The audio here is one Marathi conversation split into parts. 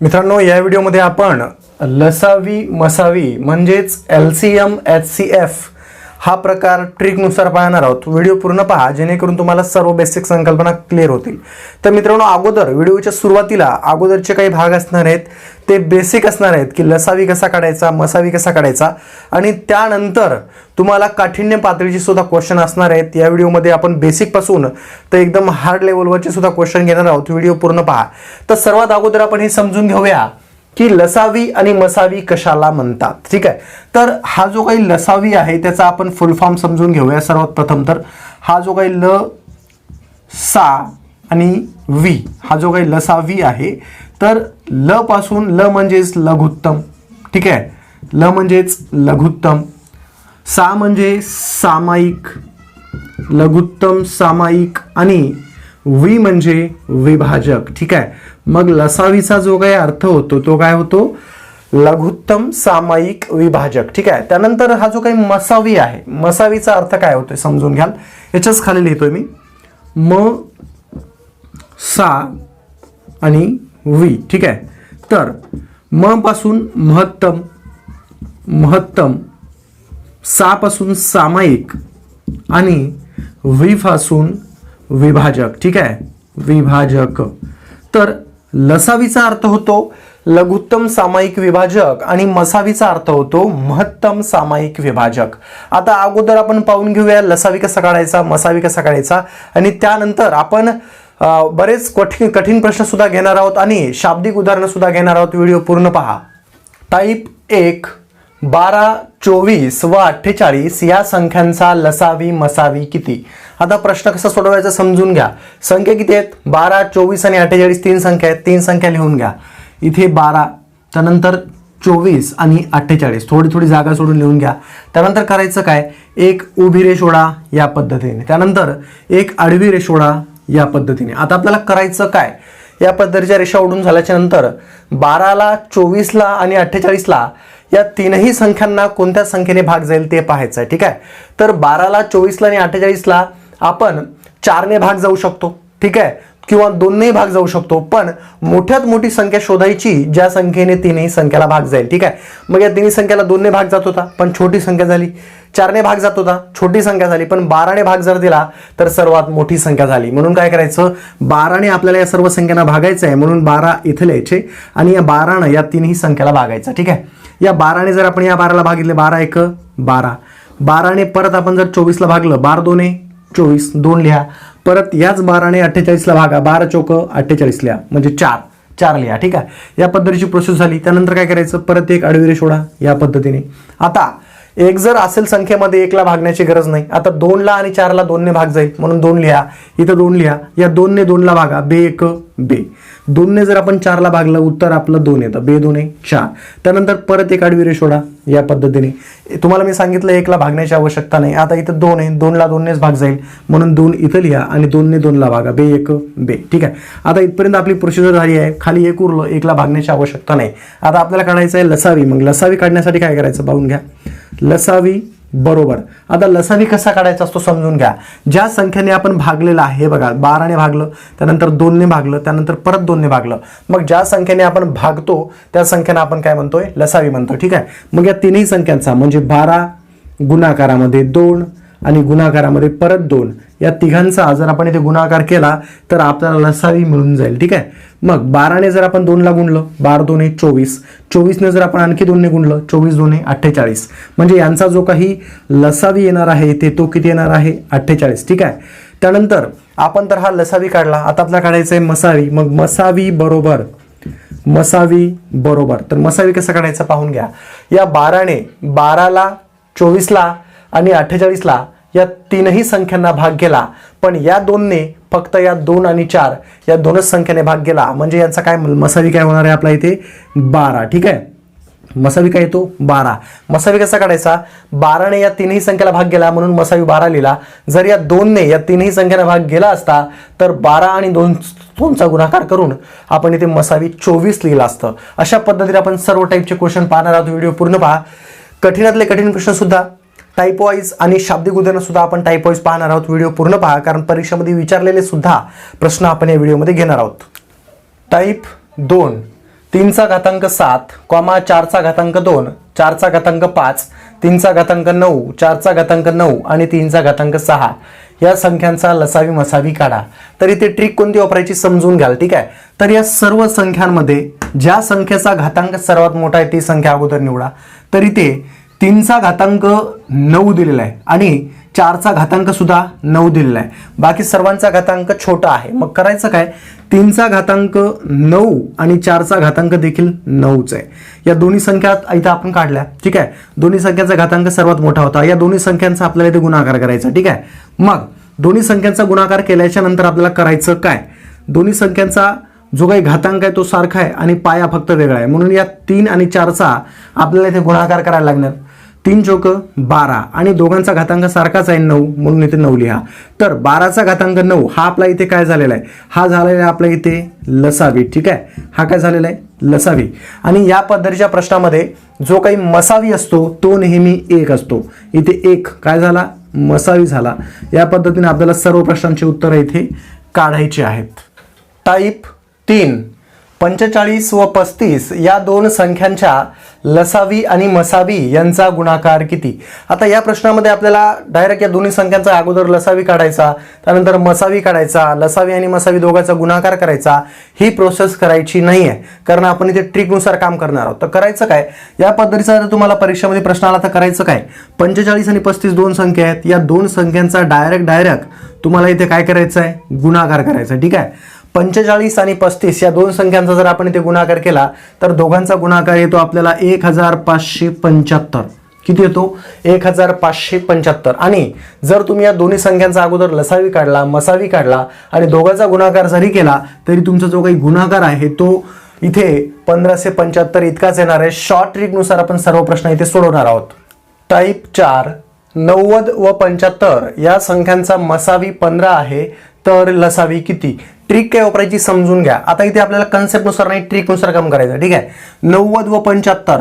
मित्रांनो या व्हिडिओमध्ये आपण लसावी मसावी म्हणजेच L C M H C F हा प्रकार ट्रिकनुसार पाहणार आहोत. व्हिडिओ पूर्ण पहा जेणेकरून तुम्हाला सर्व बेसिक संकल्पना क्लिअर होतील. तर मित्रांनो अगोदर व्हिडिओच्या सुरुवातीला अगोदरचे काही भाग असणार आहेत. ते बेसिक असणार आहेत की लसावी कसा काढायचा मसावी कसा काढायचा. आणि त्यानंतर तुम्हाला काठिण्य पातळीचे सुद्धा क्वेश्चन असणार आहेत. या व्हिडिओमध्ये आपण बेसिकपासून तर एकदम हार्ड लेवलवरचे सुद्धा क्वेश्चन घेणार आहोत. व्हिडिओ पूर्ण पहा. तर सर्वात अगोदर आपण हे समजून घेऊया. की लसावी आणि मसावी कशाला म्हणतात? ठीक आहे. तर हा जो काही लसावी आहे त्याचा आपण फुल फॉर्म समजून घेऊया. सर्वात प्रथम तर हा जो काही ल सा आणि वी हा जो काही लसावी आहे तर ल पासून ल म्हणजेच लघुत्तम. ठीक आहे. ल म्हणजेच लघुत्तम. सा म्हणजे सामायिक. लघुत्तम सामायिक आणि वि म्हणजे विभाजक. ठीक आहे? मग लसावीचा जो काही अर्थ होतो तो काय होतो? लघुत्तम सामायिक विभाजक. ठीक आहे? त्यानंतर हा जो काही मसावी आहे मसावीचा अर्थ काय होतोय समजून घ्याल. याच्याच खाली लिहितोय मी. म सा आणि वी. ठीक आहे? तर म पासून महत्तम महत्तम सा पासून सामायिक आणि वी पासून विभाजक ठीक आहे? विभाजक. तर लसावीचा अर्थ होतो लघुत्तम सामायिक विभाजक आणि मसावीचा अर्थ होतो महत्तम सामायिक विभाजक. आता अगोदर आपण पाहून घेऊया लसावी कसा काढायचा मसावी कसा काढायचा आणि त्यानंतर आपण बरेच कठीण कठीण प्रश्न सुद्धा घेणार आहोत आणि शाब्दिक उदाहरणं सुद्धा घेणार आहोत. व्हिडिओ पूर्ण पहा. टाईप एक बारा चोवीस व अठ्ठेचाळीस या संख्यांचा लसावी मसावी किती? आता प्रश्न कसा सोडवायचा समजून घ्या. संख्या किती आहेत? बारा चोवीस आणि अठ्ठेचाळीस तीन संख्या आहेत. तीन संख्या लिहून घ्या. इथे बारा त्यानंतर चोवीस आणि अठ्ठेचाळीस. थोडी थोडी जागा सोडून लिहून घ्या. त्यानंतर करायचं काय? एक उभी रेषोडा या पद्धतीने. त्यानंतर एक आडवी रेषोडा या पद्धतीने. आता आपल्याला करायचं काय? या पद्धतीच्या रेषा ओढून झाल्याच्यानंतर बाराला चोवीसला आणि अठ्ठेचाळीसला या तीनही संख्यांना कोणत्या संख्येने भाग जाईल ते पाहायचं आहे ठीक आहे? तर बाराला चोवीसला आणि अठ्ठेचाळीसला आपण चारने भाग जाऊ शकतो ठीक आहे? किंवा दोननेही भाग जाऊ शकतो पण मोठ्यात मोठी संख्या शोधायची ज्या संख्येने तीनही संख्येला भाग जाईल ठीक आहे? मग या तिन्ही संख्येला दोनने भाग जात होता पण छोटी संख्या झाली. चारने भाग जात होता छोटी संख्या झाली पण बाराने भाग जर दिला तर सर्वात मोठी संख्या झाली. म्हणून काय करायचं? बाराने आपल्याला या सर्व संख्यांना भागायचं आहे म्हणून बारा इथं लिहायचे आणि या बारानं या तीनही संख्याला भागायचं ठीक आहे? या बाराने जर आपण या बाराला भागितले बारा एक बारा. बाराने परत आपण जर चोवीसला भागलं बार दोने चोवीस दोन लिहा. परत याच बाराने अठ्ठेचाळीसला भागा बारा चौक अठ्ठेचाळीस लिहा म्हणजे चार चार लिहा ठीक आहे? या पद्धतीची प्रोसेस झाली. त्यानंतर काय करायचं? परत एक आडवी सोडा या पद्धतीने. आता एक जर असेल संख्येमध्ये एकला भागण्याची गरज नाही आता दोनला आणि चारला दोनने भाग जाईल म्हणून दोन लिहा. इथं दोन लिहा. या दोनने दोनला भागा. बे एक बे. दोनने जर आपण चारला भागलं उत्तर आपलं दोन येतं. बे दोन चार. त्यानंतर परत एक आडवी रेषोडा या पद्धतीने. तुम्हाला मी सांगितलं एकला भागण्याची आवश्यकता नाही. आता इथं दोन आहे दोनला दोननेच भाग जाईल. म्हणून दोन इथं लिहा आणि दोनने दोनला भागा. बे एक बे. ठीक आहे? आता इथपर्यंत आपली प्रोसिजर झाली आहे. खाली एक उरलं एकला भागण्याची आवश्यकता नाही. आता आपल्याला काढायचं आहे लसावी. मग लसावी काढण्यासाठी काय करायचं? पाहून घ्या. लसावी बरोबर. आता लसावी कसा काढायचा असतो समजून घ्या. ज्या संख्येने आपण भागलेलं आहे हे बघा बाराने भागलं त्यानंतर दोनने भागलं त्यानंतर परत दोनने भागलं. मग ज्या संख्येने आपण भागतो त्या संख्येने आपण काय म्हणतोय? लसावी म्हणतो ठीक आहे? मग या तिन्ही संख्यांचा म्हणजे बारा गुणाकारामध्ये दोन आणि गुणाकारामध्ये परत दोन. या तिघांचा जर आपण इथे गुणाकार केला तर आपल्याला लसावी मिळून जाईल. ठीक आहे? मग बाराने जर आपण दोनला गुणलं बारा दोन हे चोवीस. चोवीसने जर आपण आणखी दोनने गुणलं चोवीस दोन अठ्ठेचाळीस. म्हणजे यांचा जो काही लसावी येणार आहे ते तो किती येणार आहे? अठ्ठेचाळीस. ठीक आहे? त्यानंतर आपण तर हा लसावी काढला. आता आपल्याला काढायचं आहे मसावी. मग मसावी बरोबर. मसावी बरोबर. तर मसावी कसं काढायचं पाहून घ्या. या बाराने बाराला चोवीसला आणि अठ्ठेचाळीसला या तीनही संख्यांना भाग गेला. पण या दोनने फक्त या दोन आणि चार या दोनच संख्येने भाग गेला. म्हणजे यांचा काय मसावी काय होणार आहे आपला इथे? बारा. ठीक आहे? मसावी काय येतो बारा. मसावी कसा काढायचा? बाराने या तीनही संख्येला भाग गेला म्हणून मसावी बारा लिहिला. जर या दोनने या तीनही संख्येला भाग गेला असता तर बारा आणि दोन दोनचा गुणाकार करून आपण इथे मसावी चोवीस लिहिलं असतं. अशा पद्धतीने आपण सर्व टाईपचे क्वेश्चन पाहणार आहोत. व्हिडिओ पूर्ण पहा. कठीणातले कठीण प्रश्न सुद्धा टाईप वाईज आणि शाब्दिक उदाहरणं सुद्धा आपण टाईप वाईज पाहणार आहोत. व्हिडिओ पूर्ण पहा कारण परीक्षेमध्ये विचारलेले सुद्धा प्रश्न आपण या व्हिडिओमध्ये घेणार आहोत. टाईप दोन तीनचा घातांक सात कॉमा चारचा घातांक दोन चारचा घातांक पाच तीनचा घातांक नऊ चारचा घातांक नऊ आणि तीनचा घातांक सहा. या संख्यांचा लसावी मसावी काढा. तर इथे ट्रिक कोणती वापरायची समजून घ्याल ठीक आहे? तर या सर्व संख्यांमध्ये ज्या संख्येचा घातांक सर्वात मोठा आहे ती संख्या अगोदर निवडा. तर इथे तीनचा घातांक नऊ दिलेला आहे आणि चारचा घातांक सुद्धा नऊ दिलेला आहे. बाकी सर्वांचा घातांक छोटा आहे. मग करायचं काय? तीनचा घातांक नऊ आणि चारचा घातांक देखील नऊच आहे. या दोन्ही संख्या इथं आपण काढल्या. ठीक आहे? दोन्ही संख्यांचा घातांक सर्वात मोठा होता. या दोन्ही संख्यांचा आपल्याला इथे गुणाकार करायचा. ठीक आहे? मग दोन्ही संख्यांचा गुणाकार केल्याच्यानंतर आपल्याला करायचं काय? दोन्ही संख्यांचा जो काही घातांक आहे तो सारखा आहे आणि पाया फक्त वेगळा आहे. म्हणून या तीन आणि चारचा आपल्याला इथे गुणाकार करायला लागणार. तीन चौक बारा. आणि दोघांचा घातांक सारखाच आहे नऊ म्हणून इथे नऊ लिहा. तर बाराचा घातांक नऊ हा आपला इथे काय झालेला आहे? हा झालेला आहे आपल्या इथे लसावी ठीक आहे? हा काय झालेला आहे? लसावी. आणि या पद्धतीच्या प्रश्नामध्ये जो काही मसावी असतो तो नेहमी एक असतो. इथे एक काय झाला? मसावी झाला. या पद्धतीने आपल्याला सर्व प्रश्नांची उत्तरं इथे काढायची आहेत. टाईप तीन. पंचेचाळीस व पस्तीस या दोन संख्यांच्या लसावी आणि मसावी यांचा गुणाकार किती? आता या प्रश्नामध्ये आपल्याला डायरेक्ट या दोन्ही संख्यांचा अगोदर लसावी काढायचा त्यानंतर मसावी काढायचा लसावी आणि मसावी दोघांचा गुणाकार करायचा ही प्रोसेस करायची नाही आहे कारण आपण इथे ट्रिकनुसार काम करणार आहोत. तर करायचं काय? या पद्धतीचा जर तुम्हाला परीक्षेमध्ये प्रश्न आला तर करायचं काय? पंचेचाळीस आणि पस्तीस दोन संख्या आहेत. या दोन संख्यांचा डायरेक्ट डायरेक्ट तुम्हाला इथे काय करायचं आहे गुणाकार करायचा आहे, ठीक आहे? पंचेचाळीस आणि पस्तीस या दोन संख्यांचा जर आपण इथे गुणाकार केला तर दोघांचा गुणाकार येतो आपल्याला एक हजार पाचशे पंच्याहत्तर किती येतो? एक हजार पाचशे पंच्याहत्तर आणि जर तुम्ही या दोन्ही संख्यांचा अगोदर लसावी काढला मसावी काढला आणि दोघांचा गुणाकार जरी केला तरी तुमचा जो काही गुणाकार आहे तो इथे पंधराशे पंच्याहत्तर इतकाच येणार आहे. शॉर्ट ट्रिकनुसार आपण सर्व प्रश्न इथे सोडवणार आहोत. टाईप चार नव्वद व पंच्याहत्तर. या संख्यांचा मसावी पंधरा आहे तर लसावी किती? ट्रिक काय वापरायची समजून घ्या. आता इथे आपल्याला कन्सेप्टनुसार नाही ट्रिकनुसार काम करायचं ठीक आहे? नव्वद व पंच्याहत्तर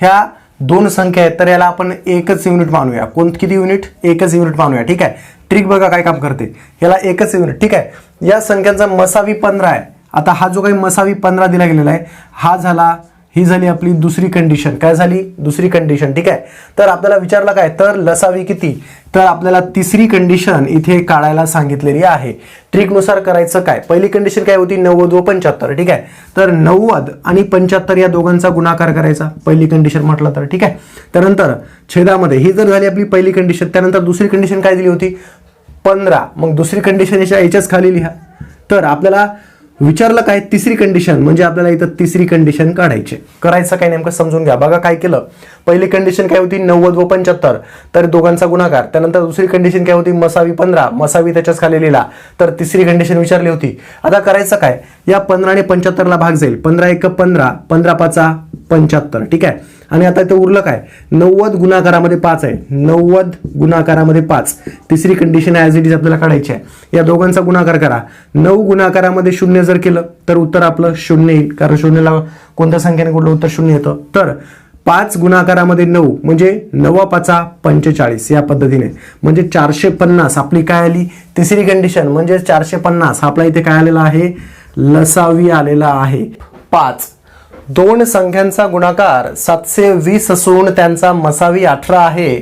ह्या दोन संख्या आहेत तर याला आपण एकच युनिट मानूया. कोण किती युनिट एकच युनिट मानूया. ठीक आहे? ट्रिक बघा काय काम करते. याला एकच युनिट ठीक आहे? या संख्यांचा मसावी पंधरा आहे. आता हा जो काही मसावी पंधरा दिला गेलेला आहे हा झाला ही झाली आपली दुसरी कंडिशन काय झाली? दुसरी कंडिशन ठीक आहे? तर आपल्याला विचारलं काय? तर लसावी किती? तर आपल्याला तिसरी कंडिशन इथे काढायला सांगितलेली आहे. ट्रिकनुसार करायचं काय? पहिली कंडिशन काय होती? नव्वद व पंच्याहत्तर ठीक आहे? तर नव्वद आणि पंच्याहत्तर या दोघांचा गुणाकार करायचा. पहिली कंडिशन म्हटलं तर ठीक आहे? त्यानंतर छेदामध्ये ही जर झाली आपली पहिली कंडिशन त्यानंतर दुसरी कंडिशन काय दिली होती? पंधरा. मग दुसरी कंडिशन याच्या याच्याच खाली लिहा. तर आपल्याला विचारलं काय? तिसरी कंडिशन म्हणजे आपल्याला इथं तिसरी कंडिशन काढायची. करायचं काय नेमकं समजून घ्या. बघा काय केलं. पहिली कंडिशन काय होती? नव्वद व पंच्याहत्तर. तर दोघांचा गुणाकार. त्यानंतर दुसरी कंडिशन काय होती? मसावी पंधरा. मसावी त्याच्याच खाली लिहिला. तर तिसरी कंडिशन विचारली होती. आता करायचं काय? या पंधरा आणि पंच्याहत्तरला भाग जाईल. पंधरा एक पंधरा. पंधरा पाचा. पंच्याहत्तर. ठीक आहे? आणि आता इथं उरलं काय? नव्वद गुणाकारामध्ये पाच आहे. नव्वद गुणाकारामध्ये पाच. तिसरी कंडिशन ॲज इट इज आपल्याला काढायची आहे. या दोघांचा गुणाकार करा. नऊ गुणाकारामध्ये शून्य जर केलं तर उत्तर आपलं शून्य येईल. कारण शून्यला कोणत्या संख्येने कुठलं उत्तर शून्य येतं? तर पाच गुणाकारामध्ये नऊ म्हणजे नवा पाचा पंचेचाळीस. या पद्धतीने. म्हणजे चारशे पन्नास. आपली काय आली? तिसरी कंडिशन म्हणजे चारशे पन्नास. आपला इथे काय आलेला आहे? लसावी आलेला आहे. पाच. दोन संख्यांचा गुणाकार सातशे वीस असून त्यांचा मसावी अठरा आहे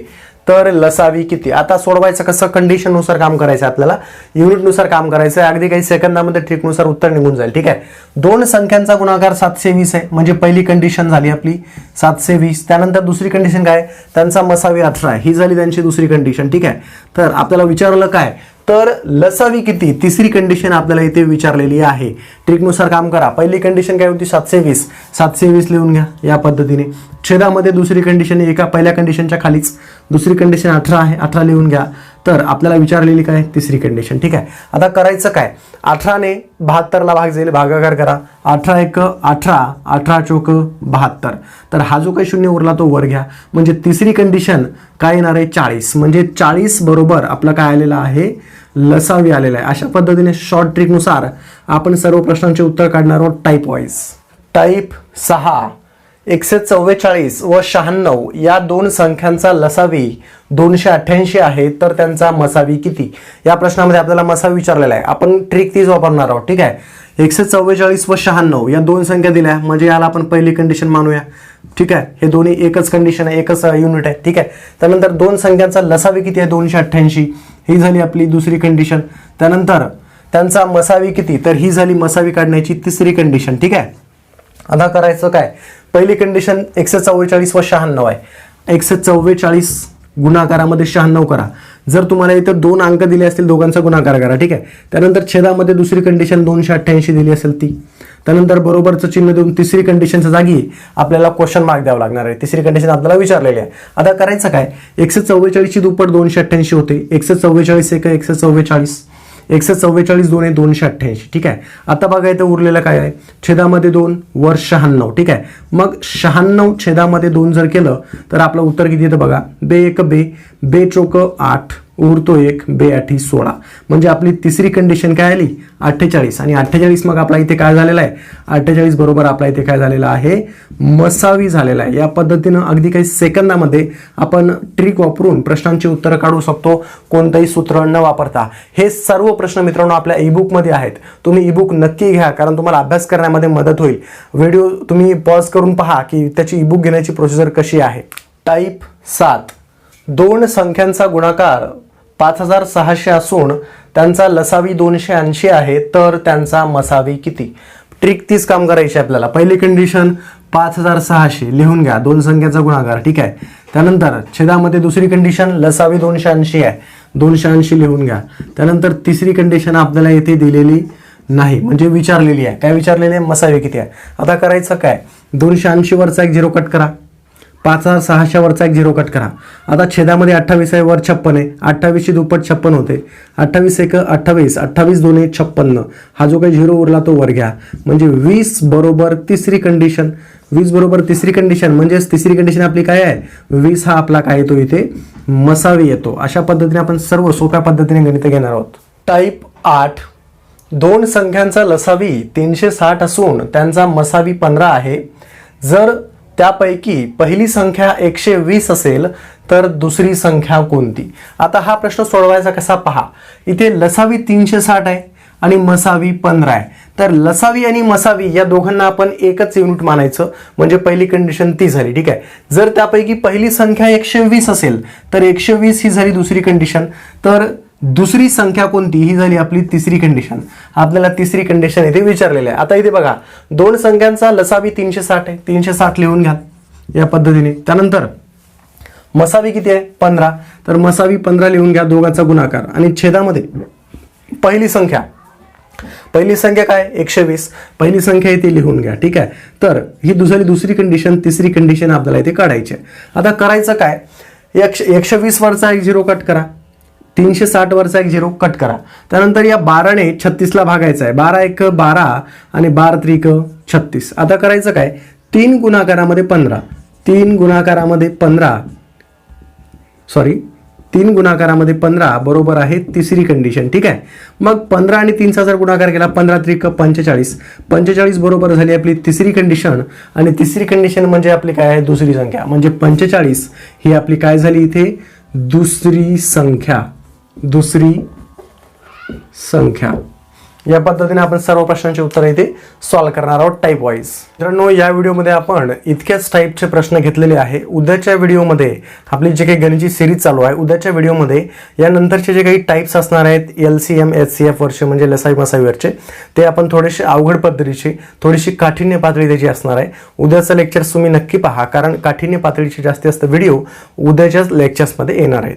तर लसावी किती? आता सोडवायचं कसं? कंडिशननुसार काम करायचं आहे आपल्याला युनिटनुसार काम करायचं आहे. अगदी काही सेकंदामध्ये ट्रिकनुसार उत्तर निघून जाईल. ठीक आहे? दोन संख्यांचा गुणाकार सातशे वीस आहे. म्हणजे पहिली कंडिशन झाली आपली. सातशे वीस. त्यानंतर दुसरी कंडिशन काय? त्यांचा मसावी अठरा आहे. ही झाली त्यांची दुसरी कंडिशन ठीक आहे? तर आपल्याला विचारलं काय? तर लसावी किती? तिसरी कंडिशन आपल्याला इथे विचारलेली आहे. ट्रिकनुसार काम करा. पहिली कंडिशन काय होती? सातशे वीस. सातशे वीस लिहून घ्या या पद्धतीने. छेदामध्ये दुसरी कंडिशन एका पहिल्या कंडिशनच्या खालीच. दुसरी कंडिशन अठरा आहे. अठरा लिहून घ्या. तर आपल्याला विचारलेली काय? तिसरी कंडिशन ठीक आहे? आता करायचं काय? अठराने बहात्तरला भाग जाईल. भागाकार करा. अठरा एक अठरा. अठरा चोक बहात्तर. तर हा जो काही शून्य उरला तो वर घ्या. म्हणजे तिसरी कंडिशन काय येणार आहे? चाळीस. म्हणजे चाळीस बरोबर आपलं काय आलेलं आहे? लसावी आलेला आहे. अशा पद्धतीने शॉर्ट ट्रिकनुसार आपण सर्व प्रश्नांचे उत्तर काढणार आहोत टाईप वाईज टाईप सहा. एकशे चव्वेचाळीस व शहाण्णव या दोन संख्यांचा लसावी दोनशे अठ्ठ्याऐंशी आहे तर त्यांचा मसावी किती? या प्रश्नामध्ये आपल्याला मसावी विचारलेला आहे. आपण ट्रिक तीच वापरणार आहोत ठीक आहे? एकशे चव्वेचाळीस व शहाण्णव या दोन संख्या दिल्या. म्हणजे याला आपण पहिली कंडिशन मानूया. ठीक आहे? हे दोन्ही एकच कंडिशन आहे एकच युनिट आहे ठीक आहे? त्यानंतर दोन संख्यांचा लसावी किती आहे? दोनशे अठ्ठ्याऐंशी. ही झाली आपली दुसरी कंडिशन त्यानंतर त्यांचा मसावी किती? तर ही झाली मसावी काढण्याची तिसरी कंडिशन ठीक आहे? आता करायचं काय? पहिली कंडिशन एकशे चव्वेचाळीस व शहाण्णव आहे. एकशे चव्वेचाळीस गुणाकारामध्ये शहाण्णव करा. जर तुम्हाला इथं दोन अंक दिले असतील दोघांचा गुणाकार करा ठीक आहे? त्यानंतर छेदामध्ये दुसरी कंडिशन दोनशे अठ्ठ्याऐंशी दिली असेल ती. त्यानंतर बरोबरचं चिन्ह देऊन तिसरी कंडिशनच्या जागी आपल्याला क्वेश्चन मार्क द्यावं लागणार आहे. तिसरी कंडिशन आपल्याला विचारलेली आहे. आता करायचं काय? एकशे चव्वेचाळीसची दुप्पट दोनशे अठ्ठ्याऐंशी होते. एकशे चव्वेचाळीस एक एकशे चव्वेचाळीस. एकशे चव्वेचाळीस दोन आहे दोनशे अठ्ठ्याऐंशी. ठीक आहे? आता बघा इथं उरलेलं काय आहे? छेदामध्ये दोन वर शहाण्णव. ठीक आहे? मग शहाण्णव छेदामध्ये दोन जर केलं तर आपलं उत्तर किती येतं बघा? बे एक बे. बे चोक आठ. उरतो एक बेआठी सोळा. म्हणजे आपली तिसरी कंडिशन काय आली? अठ्ठेचाळीस. आणि अठ्ठेचाळीस मग आपला इथे काय झालेला आहे? अठ्ठेचाळीस बरोबर आपला इथे काय झालेला आहे? मसावी झालेला आहे. या पद्धतीनं अगदी काही सेकंदामध्ये आपण ट्रिक वापरून प्रश्नांची उत्तरं काढू शकतो. कोणतंही सूत्र न वापरता. हे सर्व प्रश्न मित्रांनो आपल्या ईबुकमध्ये आहेत. तुम्ही ईबुक नक्की घ्या कारण तुम्हाला अभ्यास करण्यामध्ये मदत होईल. व्हिडिओ तुम्ही पॉज करून पहा की त्याची ईबुक घेण्याची प्रोसिजर कशी आहे. टाईप सात. दोन संख्यांचा गुणाकार पाच हजार सहाशे असून त्यांचा लसावी दोनशे ऐंशी आहे तर त्यांचा मसावी किती? ट्रिक तीच काम करायची आपल्याला. पहिली कंडिशन पाच हजार सहाशे. लिहून घ्या. दोन संख्याचा गुणाकार. ठीक आहे? त्यानंतर छेदामध्ये दुसरी कंडिशन लसावी दोनशे ऐंशी आहे. दोनशे ऐंशी लिहून घ्या. त्यानंतर तिसरी कंडिशन आपल्याला येथे दिलेली नाही. म्हणजे विचारलेली आहे. काय विचारलेली आहे? मसावी किती आहे? आता करायचं काय? दोनशे ऐंशी वरचा एक झिरो कट करा. पाच हजार सहाशे वरचा एक झिरो कट करा. आता छेदामध्ये अठ्ठावीस आहे वर छप्पन आहे. अठ्ठावीसची दुप्पट छप्पन होते. अठ्ठावीस एक अठ्ठावीस. अठ्ठावीस दोन एक छप्पन्न. हा जो काही झिरो उरला तो वर घ्या. म्हणजे वीस बरोबर तिसरी कंडिशन वीस बरोबर तिसरी कंडिशन म्हणजेच तिसरी कंडिशन आपली काय आहे? वीस हा आपला काय येतो इथे? मसावी येतो. अशा पद्धतीने आपण सर्व सोप्या पद्धतीने गणित घेणार आहोत. टाईप आठ. दोन संख्यांचा लसावी तीनशे साठ असून त्यांचा मसावी पंधरा आहे. जर त्यापैकी पहिली संख्या एकशे वीस असेल तर दुसरी संख्या कोणती? आता हा प्रश्न सोडवायचा कसा पहा. इथे लसावी तीनशे साठ आहे आणि मसावी पंधरा आहे. तर लसावी आणि मसावी या दोघांना आपण एकच युनिट मानायचं. म्हणजे पहिली कंडिशन ती झाली. ठीक आहे? जर त्यापैकी पहिली संख्या एकशे वीस असेल तर एकशे वीस ही झाली दुसरी कंडिशन तर दुसरी संख्या कोणती? ही झाली आपली तिसरी कंडिशन आपल्याला तिसरी कंडिशन इथे विचारलेली आहे. आता इथे बघा दोन संख्यांचा लसावी तीनशे साठ आहे. तीनशे साठ लिहून घ्या या पद्धतीने. त्यानंतर मसावी किती आहे? पंधरा. तर मसावी पंधरा लिहून घ्या दोघांचा गुणाकार. आणि छेदामध्ये पहिली संख्या. पहिली संख्या काय? एकशे वीस. पहिली संख्या इथे लिहून घ्या. ठीक आहे? तर ही दुसरी दुसरी कंडिशन तिसरी कंडिशन आपल्याला इथे काढायची आहे. आता करायचं काय? एकशे एकशे वीस वरचा एक झिरो कट करा. तीनशे साठ वरचा एक झिरो कट करा. त्यानंतर या बाराने छत्तीसला भागायचं आहे. बारा एक बारा आणि बारा त्रिक छत्तीस. आता करायचं काय? तीन गुणाकारामध्ये पंधरा. तीन गुणाकारामध्ये पंधरा. सॉरी तीन गुणाकारामध्ये पंधरा बरोबर आहे तिसरी कंडिशन ठीक आहे? मग पंधरा आणि तीनचा जर गुणाकार केला पंधरा त्रिक पंचेचाळीस. पंचेचाळीस बरोबर झाली आपली तिसरी कंडिशन आणि तिसरी कंडिशन म्हणजे आपली काय आहे? दुसरी संख्या. म्हणजे पंचेचाळीस ही आपली काय झाली इथे? दुसरी संख्या. दुसरी संख्या. या पद्धतीने आपण सर्व प्रश्नांची उत्तरं इथे सॉल्व्ह करणार आहोत टाईप वाईज मित्रांनो या व्हिडिओमध्ये आपण इतक्याच टाईपचे प्रश्न घेतलेले आहे. उद्याच्या व्हिडिओमध्ये आपली जे काही गणितची सिरीज चालू आहे उद्याच्या व्हिडिओमध्ये यानंतरचे जे काही टाईप्स असणार आहेत L C M H C F वरचे म्हणजे लसाई मसाईवरचे ते आपण थोडेसे अवघड पद्धतीचे थोडीशी काठिण्य पातळी त्याची असणार आहे उद्याचं लेक्चर्स तुम्ही नक्की पहा कारण काठिण्य पातळीचे जास्तीत जास्त व्हिडिओ उद्याच्याच लेक्चर्समध्ये येणार आहेत.